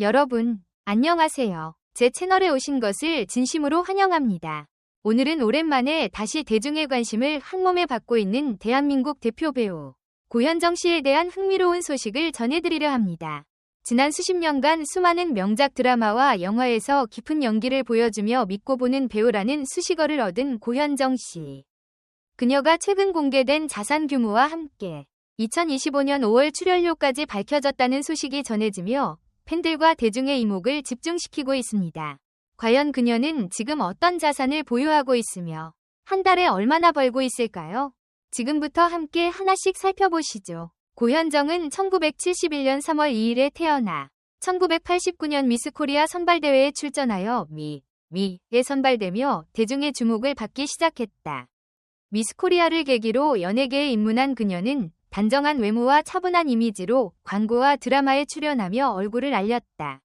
여러분, 안녕하세요. 제 채널에 오신 것을 진심으로 환영합니다. 오늘은 오랜만에 다시 대중의 관심을 한몸에 받고 있는 대한민국 대표 배우 고현정 씨에 대한 흥미로운 소식을 전해드리려 합니다. 지난 수십 년간 수많은 명작 드라마와 영화에서 깊은 연기를 보여주며 믿고 보는 배우라는 수식어를 얻은 고현정 씨. 그녀가 최근 공개된 자산 규모와 함께 2025년 5월 출연료까지 밝혀졌다는 소식이 전해지며 팬들과 대중의 이목을 집중시키고 있습니다. 과연 그녀는 지금 어떤 자산을 보유하고 있으며 한 달에 얼마나 벌고 있을까요? 지금부터 함께 하나씩 살펴보시죠. 고현정은 1971년 3월 2일에 태어나 1989년 미스 코리아 선발대회에 출전하여 미, 미에 선발되며 대중의 주목을 받기 시작했다. 미스 코리아를 계기로 연예계에 입문한 그녀는 단정한 외모와 차분한 이미지로 광고와 드라마에 출연하며 얼굴을 알렸다.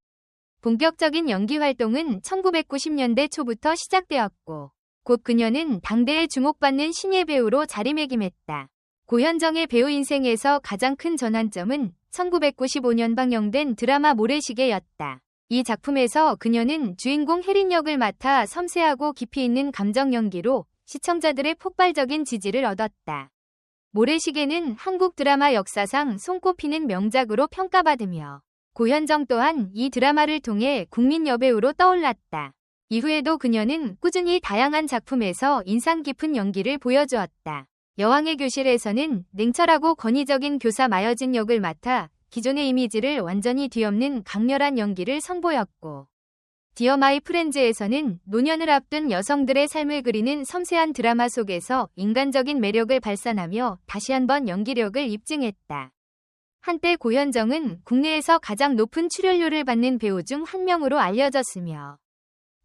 본격적인 연기 활동은 1990년대 초부터 시작되었고, 곧 그녀는 당대에 주목받는 신예 배우로 자리매김했다. 고현정의 배우 인생에서 가장 큰 전환점은 1995년 방영된 드라마 모래시계였다. 이 작품에서 그녀는 주인공 혜린 역을 맡아 섬세하고 깊이 있는 감정 연기로 시청자들의 폭발적인 지지를 얻었다. 모래시계는 한국 드라마 역사상 손꼽히는 명작으로 평가받으며 고현정 또한 이 드라마를 통해 국민 여배우로 떠올랐다. 이후에도 그녀는 꾸준히 다양한 작품에서 인상 깊은 연기를 보여주었다. 여왕의 교실에서는 냉철하고 권위적인 교사 마여진 역을 맡아 기존의 이미지를 완전히 뒤엎는 강렬한 연기를 선보였고 디어 마이 프렌즈에서는 노년을 앞둔 여성들의 삶을 그리는 섬세한 드라마 속에서 인간적인 매력을 발산하며 다시 한번 연기력을 입증했다. 한때 고현정은 국내에서 가장 높은 출연료를 받는 배우 중 한 명으로 알려졌으며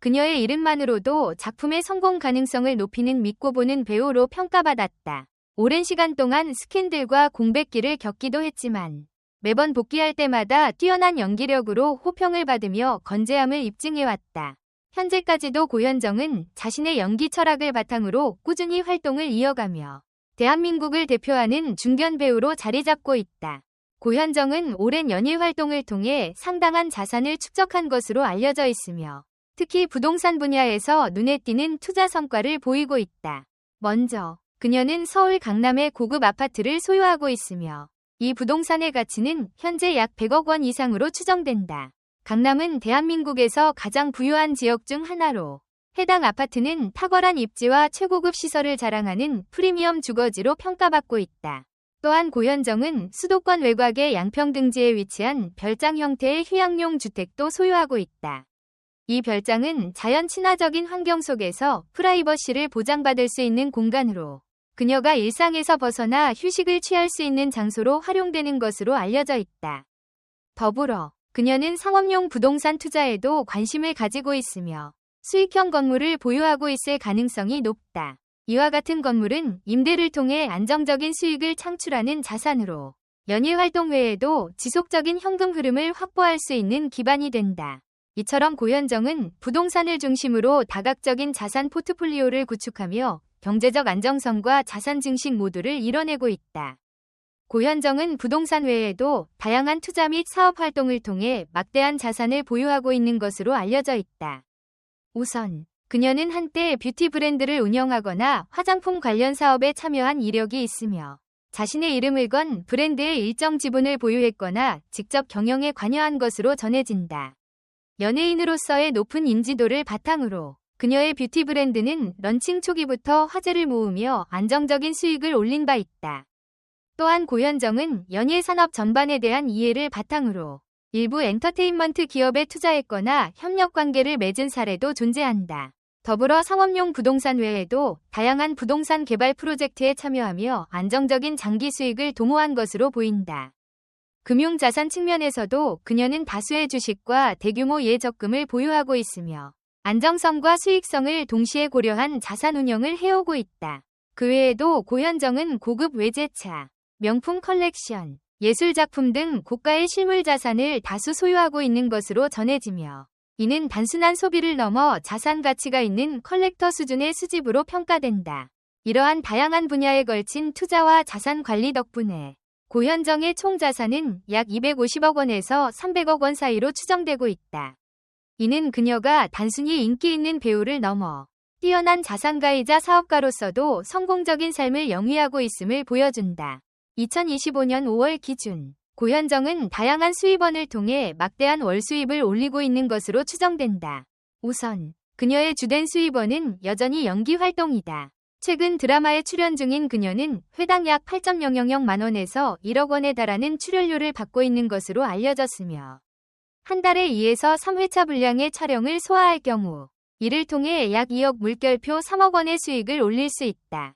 그녀의 이름만으로도 작품의 성공 가능성을 높이는 믿고 보는 배우로 평가받았다. 오랜 시간 동안 스캔들과 공백기를 겪기도 했지만 매번 복귀할 때마다 뛰어난 연기력으로 호평을 받으며 건재함을 입증해왔다. 현재까지도 고현정은 자신의 연기 철학을 바탕으로 꾸준히 활동을 이어가며 대한민국을 대표하는 중견 배우로 자리 잡고 있다. 고현정은 오랜 연예 활동을 통해 상당한 자산을 축적한 것으로 알려져 있으며 특히 부동산 분야에서 눈에 띄는 투자 성과를 보이고 있다. 먼저 그녀는 서울 강남의 고급 아파트를 소유하고 있으며 이 부동산의 가치는 현재 약 100억 원 이상으로 추정된다. 강남은 대한민국에서 가장 부유한 지역 중 하나로 해당 아파트는 탁월한 입지와 최고급 시설을 자랑하는 프리미엄 주거지로 평가받고 있다. 또한 고현정은 수도권 외곽의 양평 등지에 위치한 별장 형태의 휴양용 주택도 소유하고 있다. 이 별장은 자연 친화적인 환경 속에서 프라이버시를 보장받을 수 있는 공간으로 그녀가 일상에서 벗어나 휴식을 취할 수 있는 장소로 활용되는 것으로 알려져 있다. 더불어 그녀는 상업용 부동산 투자에도 관심을 가지고 있으며 수익형 건물을 보유하고 있을 가능성이 높다. 이와 같은 건물은 임대를 통해 안정적인 수익을 창출하는 자산으로 연예 활동 외에도 지속적인 현금 흐름을 확보할 수 있는 기반이 된다. 이처럼 고현정은 부동산을 중심으로 다각적인 자산 포트폴리오를 구축하며 경제적 안정성과 자산 증식 모두를 이뤄내고 있다. 고현정은 부동산 외에도 다양한 투자 및 사업 활동을 통해 막대한 자산을 보유하고 있는 것으로 알려져 있다. 우선 그녀는 한때 뷰티 브랜드를 운영하거나 화장품 관련 사업에 참여한 이력이 있으며 자신의 이름을 건 브랜드의 일정 지분을 보유했거나 직접 경영에 관여한 것으로 전해진다. 연예인으로서의 높은 인지도를 바탕으로 그녀의 뷰티 브랜드는 런칭 초기부터 화제를 모으며 안정적인 수익을 올린 바 있다. 또한 고현정은 연예 산업 전반에 대한 이해를 바탕으로 일부 엔터테인먼트 기업에 투자했거나 협력 관계를 맺은 사례도 존재한다. 더불어 상업용 부동산 외에도 다양한 부동산 개발 프로젝트에 참여하며 안정적인 장기 수익을 도모한 것으로 보인다. 금융자산 측면에서도 그녀는 다수의 주식과 대규모 예적금을 보유하고 있으며 안정성과 수익성을 동시에 고려한 자산 운영을 해오고 있다. 그 외에도 고현정은 고급 외제차, 명품 컬렉션, 예술작품 등 고가의 실물 자산을 다수 소유하고 있는 것으로 전해지며 이는 단순한 소비를 넘어 자산 가치가 있는 컬렉터 수준의 수집으로 평가된다. 이러한 다양한 분야에 걸친 투자와 자산 관리 덕분에 고현정의 총 자산은 약 250억 원에서 300억 원 사이로 추정되고 있다. 이는 그녀가 단순히 인기 있는 배우를 넘어 뛰어난 자산가이자 사업가로서도 성공적인 삶을 영위하고 있음을 보여준다. 2025년 5월 기준 고현정은 다양한 수입원을 통해 막대한 월 수입을 올리고 있는 것으로 추정된다. 우선 그녀의 주된 수입원은 여전히 연기 활동이다. 최근 드라마에 출연 중인 그녀는 회당 약 8.000만 원에서 1억 원에 달하는 출연료를 받고 있는 것으로 알려졌으며 한 달에 2에서 3회차 분량의 촬영을 소화할 경우 이를 통해 약 2억 물결표 3억 원의 수익을 올릴 수 있다.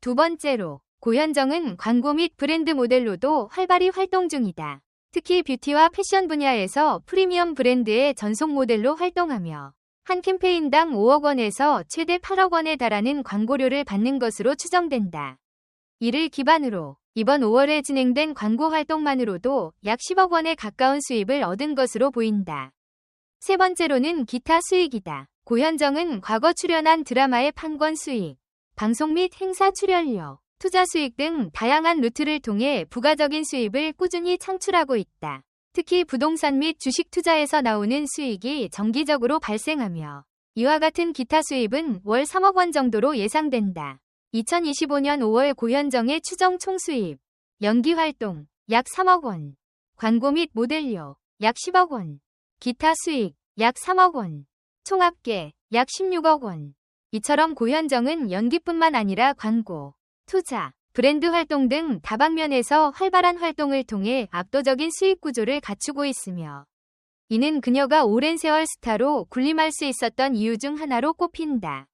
두 번째로 고현정은 광고 및 브랜드 모델로도 활발히 활동 중이다. 특히 뷰티와 패션 분야에서 프리미엄 브랜드의 전속 모델로 활동하며 한 캠페인당 5억 원에서 최대 8억 원에 달하는 광고료를 받는 것으로 추정된다. 이를 기반으로 이번 5월에 진행된 광고 활동만으로도 약 10억 원에 가까운 수입을 얻은 것으로 보인다. 세 번째로는 기타 수익이다. 고현정은 과거 출연한 드라마의 판권 수익, 방송 및 행사 출연료, 투자 수익 등 다양한 루트를 통해 부가적인 수입을 꾸준히 창출하고 있다. 특히 부동산 및 주식 투자에서 나오는 수익이 정기적으로 발생하며 이와 같은 기타 수입은 월 3억 원 정도로 예상된다. 2025년 5월 고현정의 추정 총수입, 연기 활동 약 3억 원, 광고 및 모델료 약 10억 원, 기타 수익 약 3억 원, 총 합계 약 16억 원. 이처럼 고현정은 연기뿐만 아니라 광고, 투자, 브랜드 활동 등 다방면에서 활발한 활동을 통해 압도적인 수익 구조를 갖추고 있으며 이는 그녀가 오랜 세월 스타로 군림할 수 있었던 이유 중 하나로 꼽힌다.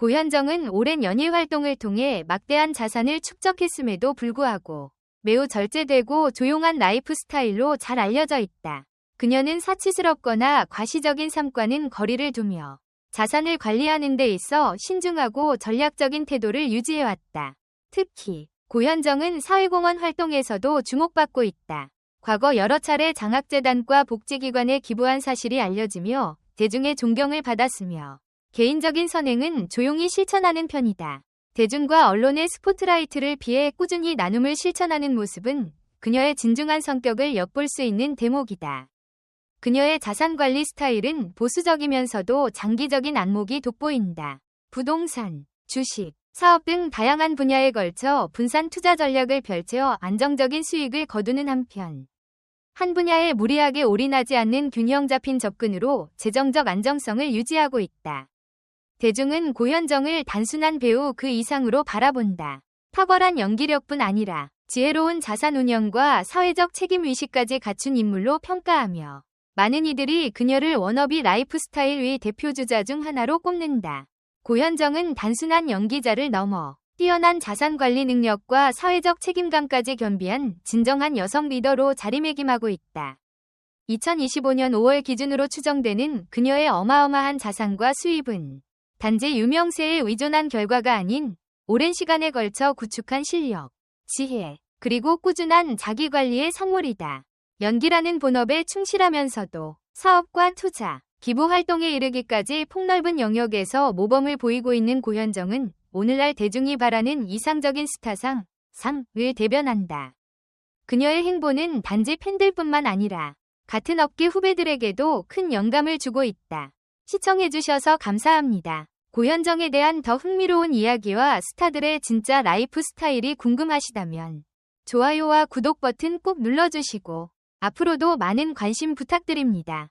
고현정은 오랜 연예 활동을 통해 막대한 자산을 축적했음에도 불구하고 매우 절제되고 조용한 라이프 스타일로 잘 알려져 있다. 그녀는 사치스럽거나 과시적인 삶과는 거리를 두며 자산을 관리하는 데 있어 신중하고 전략적인 태도를 유지해왔다. 특히 고현정은 사회공헌 활동에서도 주목받고 있다. 과거 여러 차례 장학재단과 복지기관에 기부한 사실이 알려지며 대중의 존경을 받았으며 개인적인 선행은 조용히 실천하는 편이다. 대중과 언론의 스포트라이트를 피해 꾸준히 나눔을 실천하는 모습은 그녀의 진중한 성격을 엿볼 수 있는 대목이다. 그녀의 자산관리 스타일은 보수적이면서도 장기적인 안목이 돋보인다. 부동산, 주식, 사업 등 다양한 분야에 걸쳐 분산 투자 전략을 펼쳐 안정적인 수익을 거두는 한편 한 분야에 무리하게 올인하지 않는 균형 잡힌 접근으로 재정적 안정성을 유지하고 있다. 대중은 고현정을 단순한 배우 그 이상으로 바라본다. 탁월한 연기력뿐 아니라 지혜로운 자산 운영과 사회적 책임 의식까지 갖춘 인물로 평가하며 많은 이들이 그녀를 워너비 라이프 스타일 의 대표주자 중 하나로 꼽는다. 고현정은 단순한 연기자를 넘어 뛰어난 자산 관리 능력과 사회적 책임감까지 겸비한 진정한 여성 리더로 자리매김하고 있다. 2025년 5월 기준으로 추정되는 그녀의 어마어마한 자산과 수입은 단지 유명세에 의존한 결과가 아닌 오랜 시간에 걸쳐 구축한 실력, 지혜, 그리고 꾸준한 자기관리의 성물이다. 연기라는 본업에 충실하면서도 사업과 투자, 기부 활동에 이르기까지 폭넓은 영역에서 모범을 보이고 있는 고현정은 오늘날 대중이 바라는 이상적인 스타상, 상을 대변한다. 그녀의 행보는 단지 팬들뿐만 아니라 같은 업계 후배들에게도 큰 영감을 주고 있다. 시청해주셔서 감사합니다. 고현정에 대한 더 흥미로운 이야기와 스타들의 진짜 라이프 스타일이 궁금하시다면 좋아요와 구독 버튼 꼭 눌러주시고 앞으로도 많은 관심 부탁드립니다.